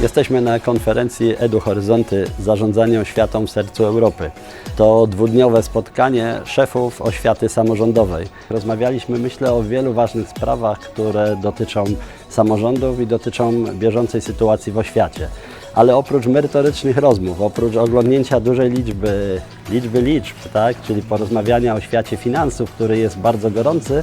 Jesteśmy na konferencji Edu Horyzonty Zarządzanie oświatą w sercu Europy. To dwudniowe spotkanie szefów oświaty samorządowej. Rozmawialiśmy, myślę, o wielu ważnych sprawach, które dotyczą samorządów i dotyczą bieżącej sytuacji w oświacie. Ale oprócz merytorycznych rozmów, oprócz oglądnięcia dużej liczby, liczby liczb, tak, czyli porozmawiania o świecie finansów, który jest bardzo gorący,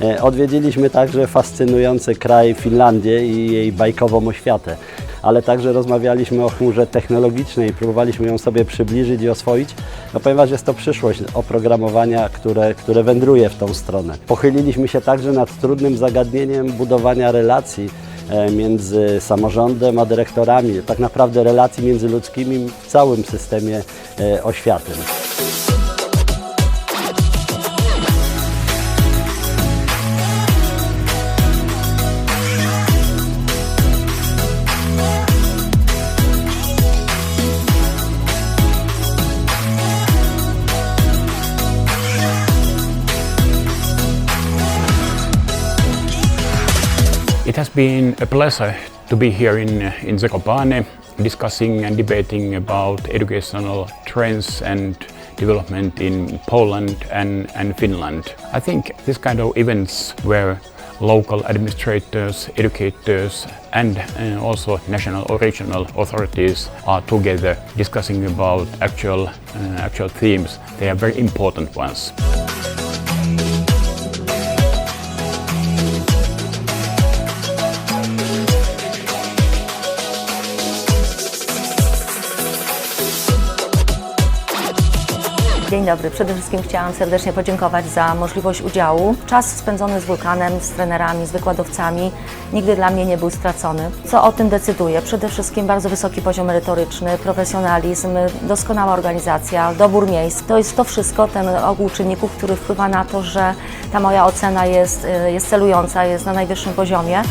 e, odwiedziliśmy także fascynujący kraj Finlandię i jej bajkową oświatę. Ale także rozmawialiśmy o chmurze technologicznej, próbowaliśmy ją sobie przybliżyć i oswoić, no ponieważ jest to przyszłość oprogramowania, które, które wędruje w tą stronę. Pochyliliśmy się także nad trudnym zagadnieniem budowania relacji między samorządem a dyrektorami, tak naprawdę relacji międzyludzkimi w całym systemie e, oświaty. It has been a pleasure to be here in, in Zakopane discussing and debating about educational trends and development in Poland and, and Finland. I think this kind of events where local administrators, educators and uh, also national or regional authorities are together discussing about actual, uh, actual themes, they are very important ones. Dzień dobry. Przede wszystkim chciałam serdecznie podziękować za możliwość udziału. Czas spędzony z wulkanem, z trenerami, z wykładowcami nigdy dla mnie nie był stracony. Co o tym decyduje? Przede wszystkim bardzo wysoki poziom merytoryczny, profesjonalizm, doskonała organizacja, dobór miejsc. To jest to wszystko, ten ogół czynników, który wpływa na to, że ta moja ocena jest, y, jest celująca, jest na najwyższym poziomie.